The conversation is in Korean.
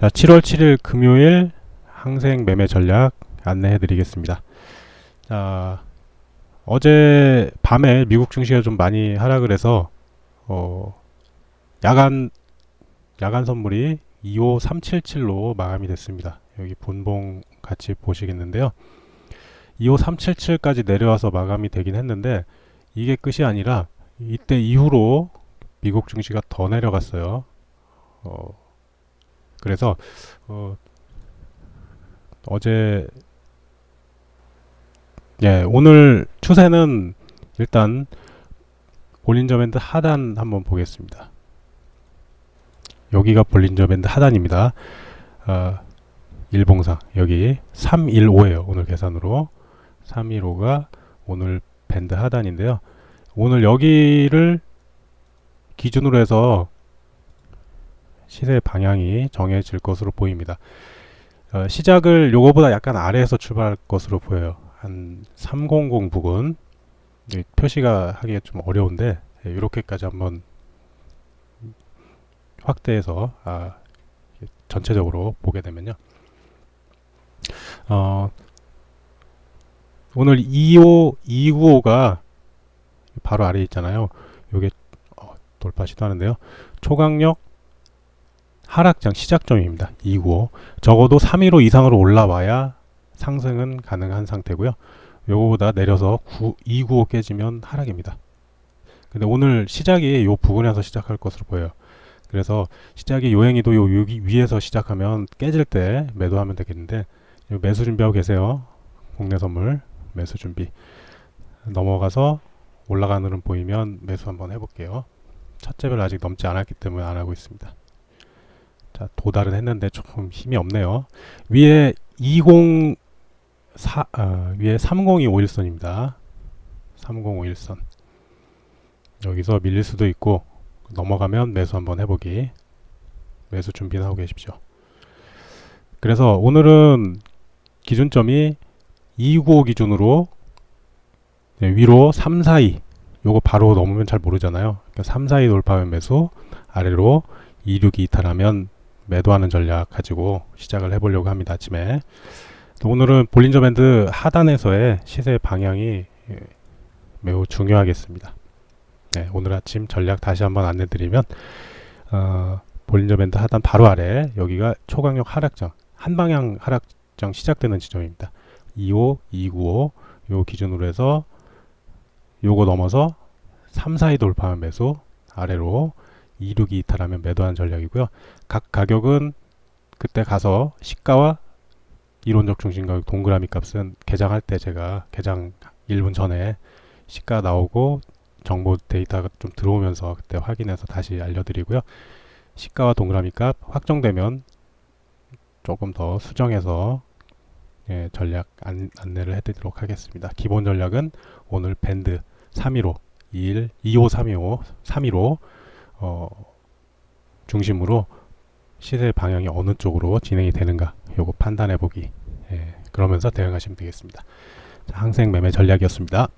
자, 7월 7일 금요일 항생 매매 전략 안내해 드리겠습니다. 자, 어제 밤에 미국 증시가 좀 많이 하락을 해서 어, 야간 야간 선물이 25377로 마감이 됐습니다. 여기 본봉 같이 보시겠는데요. 25377까지 내려와서 마감이 되긴 했는데 이게 끝이 아니라 이때 이후로 미국 증시가 더 내려갔어요. 어, 그래서 어, 어제 예 오늘 추세는 일단 볼린저 밴드 하단 한번 보겠습니다. 여기가 볼린저 밴드 하단입니다. 어, 일봉상 여기 315예요. 오늘 계산으로 315가 오늘 밴드 하단인데요. 오늘 여기를 기준으로 해서 시세 방향이 정해질 것으로 보입니다. 어, 시작을 요거보다 약간 아래에서 출발할 것으로 보여요. 한 300 부근 이 표시가 하기가 좀 어려운데 예, 이렇게까지 한번 확대해서 아, 전체적으로 보게 되면요. 어, 오늘 25, 295가 바로 아래에 있잖아요. 요게 어, 돌파 시도하는데요. 초강력 하락장 시작점입니다. 295. 적어도 315 이상으로 올라와야 상승은 가능한 상태고요. 요거보다 내려서 9, 295 깨지면 하락입니다. 근데 오늘 시작이 요 부근에서 시작할 것으로 보여요. 그래서 시작이 요행이도 요 위에서 시작하면 깨질 때 매도하면 되겠는데 요 매수 준비하고 계세요. 국내 선물 매수 준비. 넘어가서 올라가는 보이면 매수 한번 해볼게요. 첫째별 아직 넘지 않았기 때문에 안 하고 있습니다. 자, 도달은 했는데 조금 힘이 없네요. 위에 204, 아, 위에 3021선입니다. 3051선. 여기서 밀릴 수도 있고, 넘어가면 매수 한번 해보기. 매수 준비는 하고 계십시오. 그래서 오늘은 기준점이 295 기준으로 네, 위로 342 요거 바로 넘으면 잘 모르잖아요. 그러니까 342 돌파하면 매수, 아래로 262 이탈하면 매도하는 전략 가지고 시작을 해보려고 합니다. 아침에. 또 오늘은 볼린저 밴드 하단에서의 시세 방향이 예, 매우 중요하겠습니다. 네, 오늘 아침 전략 다시 한번 안내드리면 어, 볼린저 밴드 하단 바로 아래 여기가 초강력 하락장 한 방향 하락장 시작되는 지점입니다. 25, 295 요 기준으로 해서 요거 넘어서 3, 4위 돌파하면 매수 아래로 262 이탈하면 매도한 전략이고요. 각 가격은 그때 가서 시가와 이론적 중심 가격 동그라미 값은 개장할 때 제가 개장 1분 전에 시가 나오고 정보 데이터가 좀 들어오면서 그때 확인해서 다시 알려드리고요. 시가와 동그라미 값 확정되면 조금 더 수정해서 예, 전략 안, 안내를 해드리도록 하겠습니다. 기본 전략은 오늘 밴드 315, 21, 25, 325, 315 어, 중심으로 시세 방향이 어느 쪽으로 진행이 되는가 요거 판단해 보기 예, 그러면서 대응하시면 되겠습니다. 자, 항생 매매 전략이었습니다.